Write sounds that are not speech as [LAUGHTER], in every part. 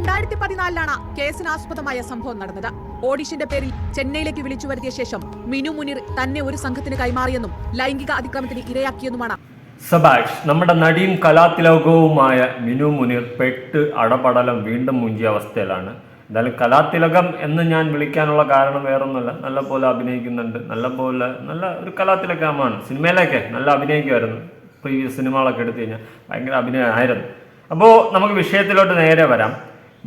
രണ്ടായിരത്തി പതിനാലിലാണ് കേസിനാസ്പദമായ സംഭവം നടന്നത്. ഓഡിഷന്റെ പേരിൽ ചെന്നൈയിലേക്ക് വിളിച്ചു വരുത്തിയ ശേഷം മിനു മുനിർ തന്നെ ഒരു സംഘത്തിന് കൈമാറിയെന്നും ലൈംഗിക അതിക്രമത്തിന് ഇരയാക്കിയെന്നുമാണ്. സബാഷ് നമ്മുടെ നടിയും കലാതിലകവുമായ മിനു മുനിർ പെട്ട് അടപടലം വീണ്ടും മുഞ്ചിയ അവസ്ഥയിലാണ്. എന്തായാലും കലാതിലകം എന്ന് ഞാൻ വിളിക്കാനുള്ള കാരണം വേറൊന്നുമല്ല. നല്ല പോലെ അഭിനയിക്കുന്നുണ്ട്. നല്ല പോലെ നല്ല ഒരു കലാതിലകമാണ്. സിനിമയിലൊക്കെ നല്ല അഭിനയിക്കുമായിരുന്നു. പ്രീവിയസ് സിനിമകളൊക്കെ എടുത്തു കഴിഞ്ഞാൽ ഭയങ്കര അഭിനയമായിരുന്നു. അപ്പോൾ നമുക്ക് വിഷയത്തിലോട്ട് നേരെ വരാം.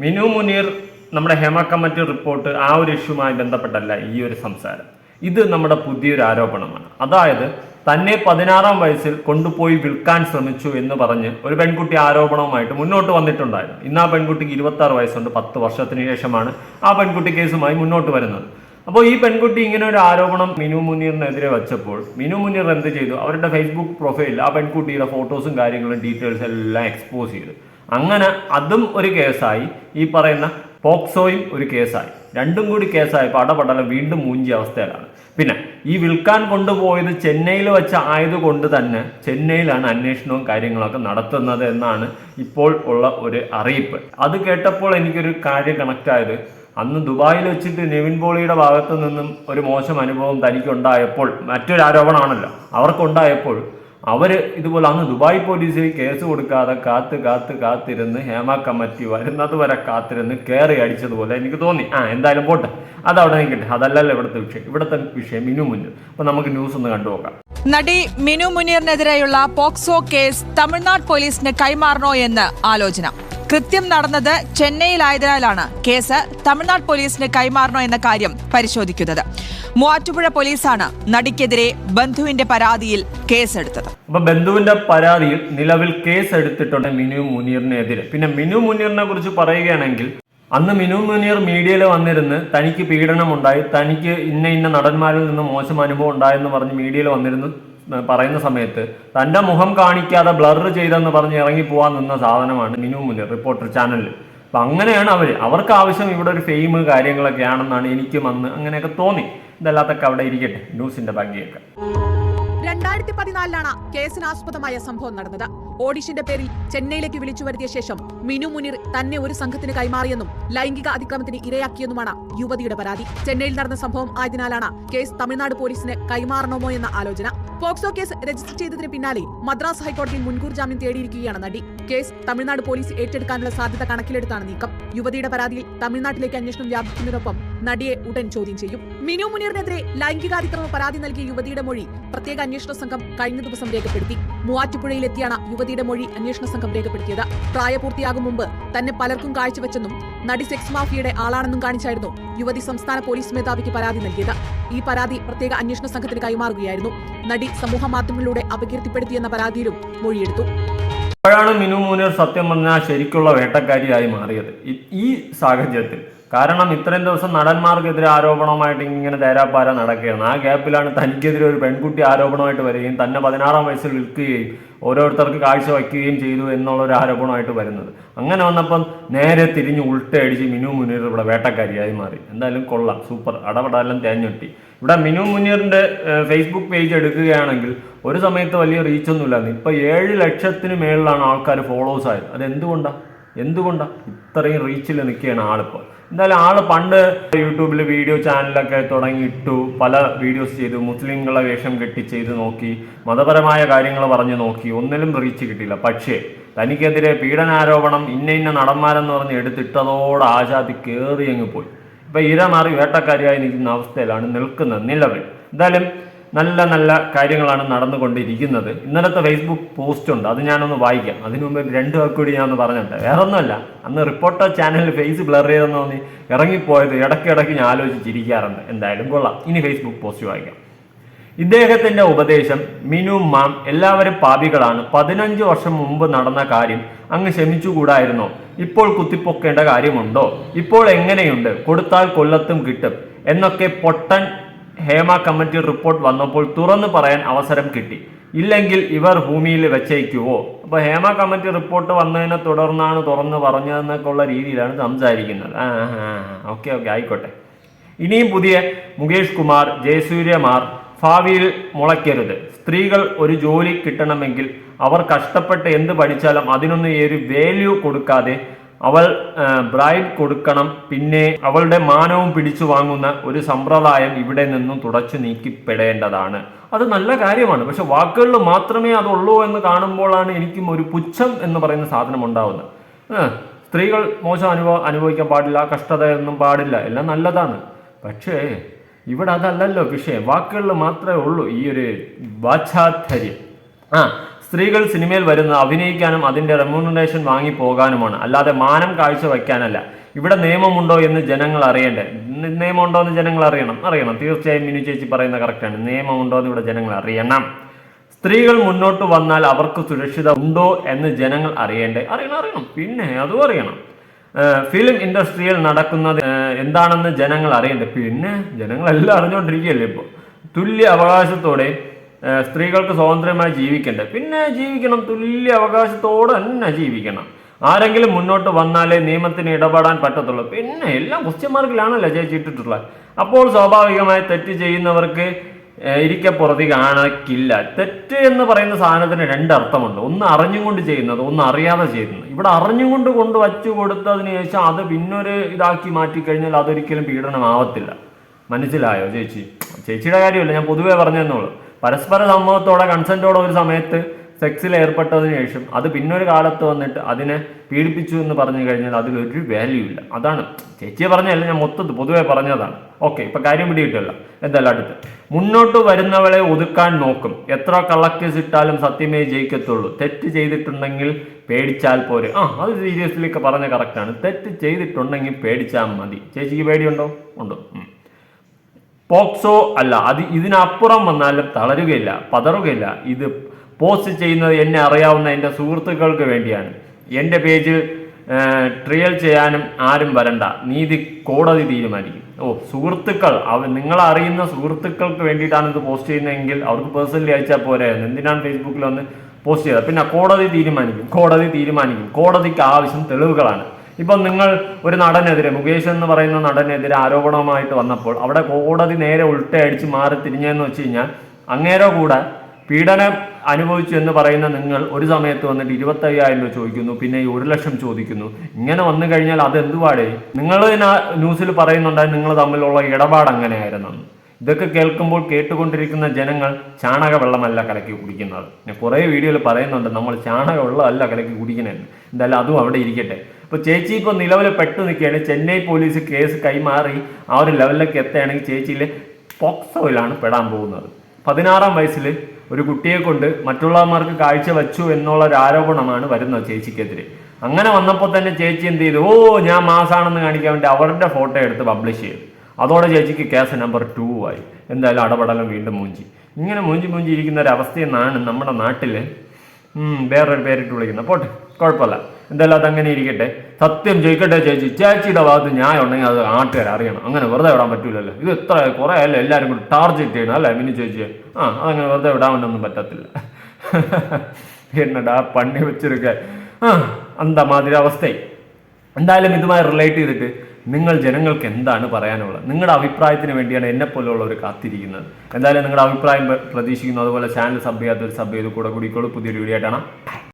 മിനു മുനീർ നമ്മുടെ ഹേമ കമ്മിറ്റി റിപ്പോർട്ട് ആ ഒരു ഇഷ്യൂമായി ബന്ധപ്പെട്ടല്ല ഈ ഒരു സംസാരം. ഇത് നമ്മുടെ പുതിയൊരു ആരോപണമാണ്. അതായത് തന്നെ പതിനാറാം വയസ്സിൽ കൊണ്ടുപോയി വിൽക്കാൻ ശ്രമിച്ചു എന്ന് പറഞ്ഞ് ഒരു പെൺകുട്ടി ആരോപണവുമായിട്ട് മുന്നോട്ട് വന്നിട്ടുണ്ടായിരുന്നു. ഇന്ന് ആ പെൺകുട്ടിക്ക് ഇരുപത്തി ആറ് വയസ്സുണ്ട്. പത്ത് വർഷത്തിന് ശേഷമാണ് ആ പെൺകുട്ടി കേസുമായി മുന്നോട്ട് വരുന്നത്. അപ്പോൾ ഈ പെൺകുട്ടി ഇങ്ങനെ ഒരു ആരോപണം മിനു മുനീറിനെതിരെ വെച്ചപ്പോൾ മിനു മുനീർ എന്ത് ചെയ്തു? അവരുടെ ഫേസ്ബുക്ക് പ്രൊഫൈലിൽ ആ പെൺകുട്ടിയുടെ ഫോട്ടോസും കാര്യങ്ങളും ഡീറ്റെയിൽസ് എല്ലാം എക്സ്പോസ് ചെയ്തു. അങ്ങനെ അതും ഒരു കേസായി. ഈ പറയുന്ന പോക്സോയും ഒരു കേസായി. രണ്ടും കൂടി കേസായപ്പോൾ അടപടലം വീണ്ടും മൂഞ്ചിയ അവസ്ഥയിലാണ്. പിന്നെ ഈ വിൽക്കാൻ കൊണ്ടുപോയത് ചെന്നൈയിൽ വെച്ച ആയതുകൊണ്ട് തന്നെ ചെന്നൈയിലാണ് അന്വേഷണവും കാര്യങ്ങളൊക്കെ നടത്തുന്നത് എന്നാണ് ഇപ്പോൾ ഉള്ള ഒരു അറിയിപ്പ്. അത് കേട്ടപ്പോൾ എനിക്കൊരു കാര്യം കണക്ട് ആയത്. അന്ന് ദുബായിൽ വെച്ചിട്ട് നെവിൻ പോളിയുടെ ഭാഗത്തു നിന്നും ഒരു മോശം അനുഭവം തനിക്കുണ്ടായപ്പോൾ മറ്റൊരു ആരോപണമാണല്ലോ. അവർക്കുണ്ടായപ്പോൾ അവർ ഇതുപോലെ അന്ന് ദുബായ് പോലീസിൽ കേസ് കൊടുക്കാതെ കാത്ത് കാത്ത് കാത്തിരുന്ന് ഹേമ കമ്മിറ്റി വരുന്നത് വരെ കാത്തിരുന്ന് കയറി അടിച്ചതുപോലെ എനിക്ക് തോന്നി. ആ എന്തായാലും പോട്ടെ. അതവിടെ നിൽക്കട്ടെ. അതല്ലല്ലോ ഇവിടുത്തെ വിഷയം. ഇവിടുത്തെ വിഷയം മിനു മുന്നിൽ അപ്പൊ നമുക്ക് ന്യൂസ് ഒന്ന് കണ്ടുപോകാം നടി മിനു മുനീറിനെതിരെയുള്ള പോക്സോ കേസ് തമിഴ്നാട് പോലീസിന് കൈമാറണോ എന്ന് ആലോചന. കൃത്യം നടന്നത് ചെന്നൈയിലായതിനാലാണ് കേസ് തമിഴ്നാട് പോലീസിന് കൈമാറണോ എന്ന കാര്യം പരിശോധിക്കുന്നത്. മൂവാറ്റുപുഴ പോലീസാണ് നടിക്കെതിരെ ബന്ധുവിന്റെ പരാതിയിൽ കേസെടുത്തത്. അപ്പൊ ബന്ധുവിന്റെ പരാതിയിൽ നിലവിൽ കേസ് എടുത്തിട്ടുണ്ട് മിനു മുനീറിനെതിരെ. പിന്നെ മിനു മുനീറിനെ കുറിച്ച് പറയുകയാണെങ്കിൽ അന്ന് മിനു മുനീർ മീഡിയയിൽ വന്നിരുന്ന് തനിക്ക് പീഡനം ഉണ്ടായി തനിക്ക് ഇന്ന ഇന്ന നടന്മാരിൽ നിന്ന് മോശം അനുഭവം ഉണ്ടായെന്ന് പറഞ്ഞ് മീഡിയയിൽ വന്നിരുന്ന്. പറയുന്ന സമയത്ത് തന്റെ മുഖം കാണിക്കാതെ ബ്ലർ ചെയ്തെന്ന് പറഞ്ഞ് ഇറങ്ങി പോകാൻ നിന്ന സാധനമാണ് മിനു മുന്നിൽ റിപ്പോർട്ടർ ചാനലിൽ അപ്പം അങ്ങനെയാണ് അവർ അവർക്ക് ആവശ്യം ഇവിടെ ഒരു ഫെയിം കാര്യങ്ങളൊക്കെ ആണെന്നാണ് എനിക്കും അന്ന് അങ്ങനെയൊക്കെ തോന്നി. ഇതല്ലാത്തൊക്കെ അവിടെ ഇരിക്കട്ടെ. ന്യൂസിന്റെ ഭാഗ്യമൊക്കെ. രണ്ടായിരത്തി പതിനാലിലാണ് കേസിനാസ്പദമായ സംഭവം നടന്നത്. ഓഡിഷന്റെ പേരിൽ ചെന്നൈയിലേക്ക് വിളിച്ചു വരുത്തിയ ശേഷം മിനു മുനിർ തന്നെ ഒരു സംഘത്തിന് കൈമാറിയെന്നും ലൈംഗിക അതിക്രമത്തിന് ഇരയാക്കിയെന്നുമാണ് യുവതിയുടെ പരാതി. ചെന്നൈയിൽ നടന്ന സംഭവം ആയതിനാലാണ് കേസ് തമിഴ്നാട് പോലീസിന് കൈമാറണമോ എന്ന ആലോചന. പോക്സോ കേസ് രജിസ്റ്റർ ചെയ്തതിന് പിന്നാലെ മദ്രാസ് ഹൈക്കോടതിയിൽ മുൻകൂർ ജാമ്യം തേടിയിരിക്കുകയാണ് നടി. കേസ് തമിഴ്നാട് പോലീസ് ഏറ്റെടുക്കാനുള്ള സാധ്യത കണക്കിലെടുത്താണ് നീക്കം. യുവതിയുടെ പരാതിയിൽ തമിഴ്നാട്ടിലേക്ക് അന്വേഷണം വ്യാപിക്കുന്നതിനൊപ്പം നടിയെ ഉടൻ ചോദ്യം ചെയ്യും. മിനു മുനീറിനെതിരെ ലൈംഗികാതിക്രമ പരാതി നൽകിയ യുവതിയുടെ മൊഴി പ്രത്യേക അന്വേഷണ സംഘം കഴിഞ്ഞ ദിവസം രേഖപ്പെടുത്തി. മൂവാറ്റുപുഴയിലെത്തിയാണ് യുവതിയുടെ മൊഴി അന്വേഷണ സംഘം രേഖപ്പെടുത്തിയത്. പ്രായപൂർത്തിയാകും മുമ്പ് തന്നെ പലർക്കും കാഴ്ചവെച്ചെന്നും നടി സെക്സ് മാഫിയയുടെ ആളാണെന്നും കാണിച്ചായിരുന്നു യുവതി സംസ്ഥാന പോലീസ് മേധാവിക്ക് പരാതി നൽകിയത്. ഈ പരാതി പ്രത്യേക അന്വേഷണ സംഘത്തിന് കൈമാറുകയായിരുന്നു. നടി സമൂഹ മാധ്യമങ്ങളിലൂടെ അപകീർത്തിപ്പെടുത്തിയെന്ന പരാതിയിലും മൊഴിയെടുത്തു. അപ്പോഴാണ് മിനു മുനീർ സത്യം പറഞ്ഞാൽ ശരിക്കുള്ള വേട്ടക്കാരിയായി മാറിയത്. ഈ- സാഹചര്യത്തിൽ കാരണം ഇത്രയും ദിവസം നടന്മാർക്കെതിരെ ആരോപണമായിട്ട് ഇങ്ങനെ തേരാപ്പാര നടക്കുകയാണ്. ആ ഗ്യാപ്പിലാണ് തനിക്കെതിരെ ഒരു പെൺകുട്ടി ആരോപണമായിട്ട് വരികയും തന്നെ പതിനാറാം വയസ്സിൽ വിൽക്കുകയും ഓരോരുത്തർക്ക് കാഴ്ച വയ്ക്കുകയും ചെയ്തു എന്നുള്ള ഒരു ആരോപണമായിട്ട് വരുന്നത്. അങ്ങനെ വന്നപ്പം നേരെ തിരിഞ്ഞ് ഉൾട്ടയടിച്ച് മിനു മുനീർ ഇവിടെ വേട്ടക്കാരിയായി മാറി. എന്തായാലും കൊള്ളാം സൂപ്പർ. അടപടാലും തേഞ്ഞൊട്ടി. ഇവിടെ മിനു മുനീറിന്റെ ഏഹ്, ഫേസ്ബുക്ക് പേജ് എടുക്കുകയാണെങ്കിൽ ഒരു സമയത്ത് വലിയ റീച്ചൊന്നുമില്ലായിരുന്നു ഇപ്പോൾ ഇപ്പൊ ഏഴ് ലക്ഷത്തിന് മേളിലാണ് ആൾക്കാർ ഫോളോസ് ആയത്. അത് എന്തുകൊണ്ടാ എന്തുകൊണ്ടാ ഇത്രയും റീച്ചിൽ നിൽക്കുകയാണ് ആളിപ്പോൾ? എന്തായാലും ആൾ പണ്ട് യൂട്യൂബിൽ വീഡിയോ ചാനലൊക്കെ തുടങ്ങിയിട്ടു പല വീഡിയോസ് ചെയ്തു മുസ്ലിങ്ങളെ വേഷം കെട്ടി ചെയ്ത് നോക്കി മതപരമായ കാര്യങ്ങൾ പറഞ്ഞു നോക്കി ഒന്നിലും റീച്ച് കിട്ടിയില്ല. പക്ഷേ തനിക്കെതിരെ പീഡനാരോപണം ഇന്ന ഇന്ന നടന്മാരെന്ന് പറഞ്ഞ് എടുത്തിട്ടതോടെ ആചാതി കയറി അങ്ങ് പോയി. ഇപ്പം ഇര മാറി വേട്ടക്കാരിയായി നിൽക്കുന്ന അവസ്ഥയിലാണ് നിൽക്കുന്നത് നിലവിൽ. എന്തായാലും നല്ല നല്ല കാര്യങ്ങളാണ് നടന്നുകൊണ്ടിരിക്കുന്നത്. ഇന്നലത്തെ ഫേസ്ബുക്ക് പോസ്റ്റ് ഉണ്ട്. അത് ഞാനൊന്ന് വായിക്കാം. അതിനു മുമ്പ് രണ്ട് വാക്ക് കൂടി ഞാൻ ഒന്ന് പറഞ്ഞിട്ട് വേറെ ഒന്നുമല്ല അന്ന് റിപ്പോർട്ടർ ചാനലിൽ ഫേസ് ബ്ലർ ചെയ്തെന്ന് തോന്നി ഇറങ്ങിപ്പോയത് ഇടയ്ക്കിടയ്ക്ക് ഞാൻ ആലോചിച്ചിരിക്കാറുണ്ട്. എന്തായാലും കൊള്ളാം. ഇനി ഫേസ്ബുക്ക് പോസ്റ്റ് വായിക്കാം. ഇദ്ദേഹത്തിന്റെ ഉപദേശം മിനു മാം എല്ലാവരും പാപികളാണ്. പതിനഞ്ച് വർഷം മുമ്പ് നടന്ന കാര്യം അങ്ങ് ക്ഷമിച്ചുകൂടായിരുന്നോ? ഇപ്പോൾ കുത്തിപ്പൊക്കേണ്ട കാര്യമുണ്ടോ? ഇപ്പോൾ എങ്ങനെയുണ്ട്? കൊടുത്താൽ കൊല്ലത്തും കിട്ടും. എന്നൊക്കെ പൊട്ടൻ ഹേമ കമ്മിറ്റി റിപ്പോർട്ട് വന്നപ്പോൾ തുറന്നു പറയാൻ അവസരം കിട്ടി. ഇല്ലെങ്കിൽ ഇവർ ഭൂമിയിൽ വെച്ചേക്കുവോ? അപ്പോൾ ഹേമ കമ്മിറ്റി റിപ്പോർട്ട് വന്നതിനെ തുടർന്നാണ് തുറന്ന് പറഞ്ഞതെന്നൊക്കെ ഉള്ള രീതിയിലാണ് സംസാരിക്കുന്നത്. ആ ഓക്കെ ഓക്കെ ആയിക്കോട്ടെ. ഇനിയും പുതിയ മുകേഷ് കുമാർ ജയസൂര്യമാർ ഭാവിയിൽ മുളയ്ക്കരുത്. സ്ത്രീകൾ ഒരു ജോലി കിട്ടണമെങ്കിൽ അവർ കഷ്ടപ്പെട്ട് എന്ത് പഠിച്ചാലും അതിനൊന്നും ഒരു വാല്യൂ കൊടുക്കാതെ അവൾ ബ്രൈഡ് കൊടുക്കണം. പിന്നെ അവളുടെ മാനവും പിടിച്ചു വാങ്ങുന്ന ഒരു സമ്പ്രദായം ഇവിടെ നിന്നും തുടച്ചു നീക്കിപ്പെടേണ്ടതാണ്. അത് നല്ല കാര്യമാണ്. പക്ഷെ വാക്കുകളിൽ മാത്രമേ അതുള്ളൂ എന്ന് കാണുമ്പോഴാണ് എനിക്കും ഒരു പുച്ഛം എന്ന് പറയുന്ന സാധനം ഉണ്ടാവുന്നത്. സ്ത്രീകൾ മോശം അനുഭവ അനുഭവിക്കാൻ പാടില്ല കഷ്ടതയൊന്നും പാടില്ല എല്ലാം നല്ലതാണ്. പക്ഷേ ഇവിടെ അതല്ലല്ലോ വിഷയം. വാക്കുകളിൽ മാത്രമേ ഉള്ളൂ ഈ ഒരു വാചാധര്യം ആ സ്ത്രീകൾ സിനിമയിൽ വരുന്നത് അഭിനയിക്കാനും അതിന്റെ റെമ്യൂണറേഷൻ വാങ്ങി പോകാനുമാണ് അല്ലാതെ മാനം കാഴ്ച വയ്ക്കാനല്ല ഇവിടെ നിയമമുണ്ടോ എന്ന് ജനങ്ങൾ അറിയണ്ടേ? നിയമമുണ്ടോ എന്ന് ജനങ്ങൾ അറിയണം. അറിയണം. തീർച്ചയായും മിനു ചേച്ചി പറയുന്നത് കറക്റ്റാണ് നിയമമുണ്ടോ എന്ന് ഇവിടെ ജനങ്ങൾ അറിയണം. സ്ത്രീകൾ മുന്നോട്ട് വന്നാൽ അവർക്ക് സുരക്ഷിത ഉണ്ടോ എന്ന് ജനങ്ങൾ അറിയണ്ടേ? അറിയണം അറിയണം. പിന്നെ അതും അറിയണം. ഫിലിം ഇൻഡസ്ട്രിയിൽ നടക്കുന്നത് എന്താണെന്ന് ജനങ്ങൾ അറിയണ്ടേ? പിന്നെ ജനങ്ങളെല്ലാം അറിഞ്ഞുകൊണ്ടിരിക്കുകയല്ലേ ഇപ്പോൾ തുല്യ അവകാശത്തോടെ ഏഹ് സ്ത്രീകൾക്ക് സ്വതന്ത്രമായി ജീവിക്കണ്ടേ പിന്നെ ജീവിക്കണം തുല്യ അവകാശത്തോടെ തന്നെ ജീവിക്കണം. ആരെങ്കിലും മുന്നോട്ട് വന്നാലേ നിയമത്തിന് ഇടപെടാൻ പറ്റത്തുള്ളൂ. പിന്നെ എല്ലാം ക്വസ്റ്റ്യൻ മാർക്കിലാണല്ലോ അപ്പോൾ സ്വാഭാവികമായി തെറ്റ് ചെയ്യുന്നവർക്ക് ഇരിക്കപ്പുറത്തി ഇരിക്കെ പുറത്ത് കാണിക്കില്ല. തെറ്റ് എന്ന് പറയുന്ന സാധനത്തിന് രണ്ടർത്ഥമുണ്ട്. ഒന്ന് അറിഞ്ഞുകൊണ്ട് ചെയ്യുന്നത് ഒന്ന് അറിയാതെ ചെയ്യുന്നത്. ഇവിടെ അറിഞ്ഞുകൊണ്ട് കൊണ്ട് വച്ചു കൊടുത്തതിന് ശേഷം അത് പിന്നൊരു ഇതാക്കി മാറ്റിക്കഴിഞ്ഞാൽ അതൊരിക്കലും പീഡനമാവത്തില്ല. മനസ്സിലായോ ചേച്ചി? ചേച്ചിയുടെ കാര്യമല്ല ഞാൻ പൊതുവേ പറഞ്ഞെന്നുള്ളൂ പരസ്പര സമ്മതത്തോടെ കൺസെന്റോടെ ഒരു സമയത്ത് സെക്സിൽ ഏർപ്പെട്ടതിന് ശേഷം അത് പിന്നൊരു കാലത്ത് വന്നിട്ട് അതിനെ പീഡിപ്പിച്ചു എന്ന് പറഞ്ഞു കഴിഞ്ഞാൽ അതിലൊരു വാല്യൂ ഇല്ല. അതാണ്. ചേച്ചിയെ പറഞ്ഞല്ല ഞാൻ മൊത്തത്തിൽ പൊതുവെ പറഞ്ഞതാണ്. ഓക്കെ ഇപ്പൊ കാര്യം പിടിയിട്ടല്ല എന്തല്ല അടുത്ത്. മുന്നോട്ട് വരുന്നവളെ ഒതുക്കാൻ നോക്കും. എത്ര കള്ളക്കേസ് ഇട്ടാലും സത്യമേ ജയിക്കത്തുള്ളൂ. തെറ്റ് ചെയ്തിട്ടുണ്ടെങ്കിൽ പേടിച്ചാൽ പോരെ. ആ അത് സീരിയസ്ലി പറഞ്ഞ കറക്റ്റാണ് തെറ്റ് ചെയ്തിട്ടുണ്ടെങ്കിൽ പേടിച്ചാൽ മതി. ചേച്ചിക്ക് പേടിയുണ്ടോ? ഉണ്ടോ. പോക്സോ അല്ല അത് ഇതിനപ്പുറം വന്നാലും തളരുകയില്ല പതറുകയില്ല. ഇത് പോസ്റ്റ് ചെയ്യുന്നത് എന്നെ അറിയാവുന്ന എന്റെ സുഹൃത്തുക്കൾക്ക് വേണ്ടിയാണ്. എന്റെ പേജിൽ ട്രിയൽ ചെയ്യാനും ആരും വരണ്ട. നീതി കോടതി തീരുമാനിക്കും. ഓ സുഹൃത്തുക്കൾ അവ നിങ്ങൾ അറിയുന്ന സുഹൃത്തുക്കൾക്ക് വേണ്ടിയിട്ടാണ് ഇത് പോസ്റ്റ് ചെയ്യുന്നതെങ്കിൽ അവർക്ക് പേഴ്സണലി അയച്ചാൽ പോരെ. എന്തിനാണ് ഫേസ്ബുക്കിൽ വന്ന് പോസ്റ്റ് ചെയ്തത് പിന്നെ കോടതി തീരുമാനിക്കും കോടതി തീരുമാനിക്കും. കോടതിക്ക് ആവശ്യം തെളിവുകളാണ്. ഇപ്പം നിങ്ങൾ ഒരു നടനെതിരെ മുകേഷ് എന്ന് പറയുന്ന നടനെതിരെ ആരോപണമായിട്ട് വന്നപ്പോൾ അവിടെ കോടതി നേരെ ഉൾട്ടയടിച്ച് മാറി തിരിഞ്ഞെന്ന് വെച്ച് കഴിഞ്ഞാൽ അങ്ങേരോ കൂടെ പീഡനം അനുഭവിച്ചു എന്ന് പറയുന്ന നിങ്ങൾ ഒരു സമയത്ത് വന്നിട്ട് ഇരുപത്തയ്യായിരം രൂപ ചോദിക്കുന്നു പിന്നെ ഈ ഒരു ലക്ഷം ചോദിക്കുന്നു. ഇങ്ങനെ വന്നു കഴിഞ്ഞാൽ അത് എന്തുപാടേ നിങ്ങൾ ന്യൂസിൽ പറയുന്നുണ്ടായി നിങ്ങൾ തമ്മിലുള്ള ഇടപാട് അങ്ങനെയായിരുന്നു. ഇതൊക്കെ കേൾക്കുമ്പോൾ കേട്ടുകൊണ്ടിരിക്കുന്ന ജനങ്ങൾ ചാണക വെള്ളമല്ല കലക്കി കുടിക്കുന്നത്. ഞാൻ കുറേ വീഡിയോയിൽ പറയുന്നുണ്ട് നമ്മൾ ചാണക വെള്ളമല്ല കലക്കി കുടിക്കുന്നത്. എന്തായാലും അതും അവിടെ ഇരിക്കട്ടെ. അപ്പോൾ ചേച്ചി ഇപ്പോൾ നിലവിൽ പെട്ടു നിൽക്കുകയാണ്. ചെന്നൈ പോലീസ് കേസ് കൈമാറി ആ ഒരു ലെവലിലേക്ക് എത്തുകയാണെങ്കിൽ ചേച്ചിയിൽ പോക്സോയിലാണ് പെടാൻ പോകുന്നത്. പതിനാറാം വയസ്സിൽ ഒരു കുട്ടിയെ കൊണ്ട് മറ്റുള്ളവന്മാർക്ക് കാഴ്ച വച്ചു എന്നുള്ള ഒരു ആരോപണമാണ് വരുന്നത് ചേച്ചിക്കെതിരെ. അങ്ങനെ വന്നപ്പോൾ തന്നെ ചേച്ചി എന്ത് ചെയ്തു? ഓ ഞാൻ മാസാണെന്ന് കാണിക്കാൻ വേണ്ടി അവരുടെ ഫോട്ടോ എടുത്ത് പബ്ലിഷ് ചെയ്തു. അതോടെ ചേച്ചിക്ക് കേസ് നമ്പർ ടു ആയി. എന്തായാലും അടപടലം വീണ്ടും മൂഞ്ചി. ഇങ്ങനെ മൂഞ്ചി മൂഞ്ചി ഇരിക്കുന്ന ഒരു അവസ്ഥയെന്നാണ് നമ്മുടെ നാട്ടിൽ വേറൊരു പേരിട്ട് വിളിക്കുന്നത്. പോട്ടെ കുഴപ്പമില്ല. എന്തായാലും അതങ്ങനെ ഇരിക്കട്ടെ. സത്യം ചോദിക്കട്ടെ ചേച്ചി. ചേച്ചിയുടെ ഭാഗത്ത് ന്യായം ഉണ്ടെങ്കിൽ അത് നാട്ടുകാർ അറിയണം. അങ്ങനെ വെറുതെ വിടാൻ പറ്റൂലല്ലോ. ഇത് എത്ര കുറേ അല്ലേ എല്ലാവരും കൂടി ടാർഗറ്റ് ചെയ്യണം അല്ലേ മിനി ചേച്ചിയെ? ആ അതങ്ങനെ വെറുതെ വിടാമെന്നൊന്നും പറ്റത്തില്ല. [LAUGHS] എന്നടാ പണി വെച്ചിരിക്ക. ആ എന്താ മാതിരി അവസ്ഥ എന്തായാലും ഇതുമായി റിലേറ്റ് ചെയ്തിട്ട് നിങ്ങൾ ജനങ്ങൾക്ക് എന്താണ് പറയാനുള്ളത്? നിങ്ങളുടെ അഭിപ്രായത്തിന് വേണ്ടിയാണ് എന്നെ പോലെയുള്ളവർ കാത്തിരിക്കുന്നത്. എന്തായാലും നിങ്ങളുടെ അഭിപ്രായം പ്ര- പ്രതീക്ഷിക്കുന്നു. അതുപോലെ ചാനൽ സബ് ചെയ്യാത്തൊരു സബ് ചെയ്ത് കൂടെ കൂടിക്കോളൂ പുതിയൊരു വീഡിയോ ആയിട്ടാണ്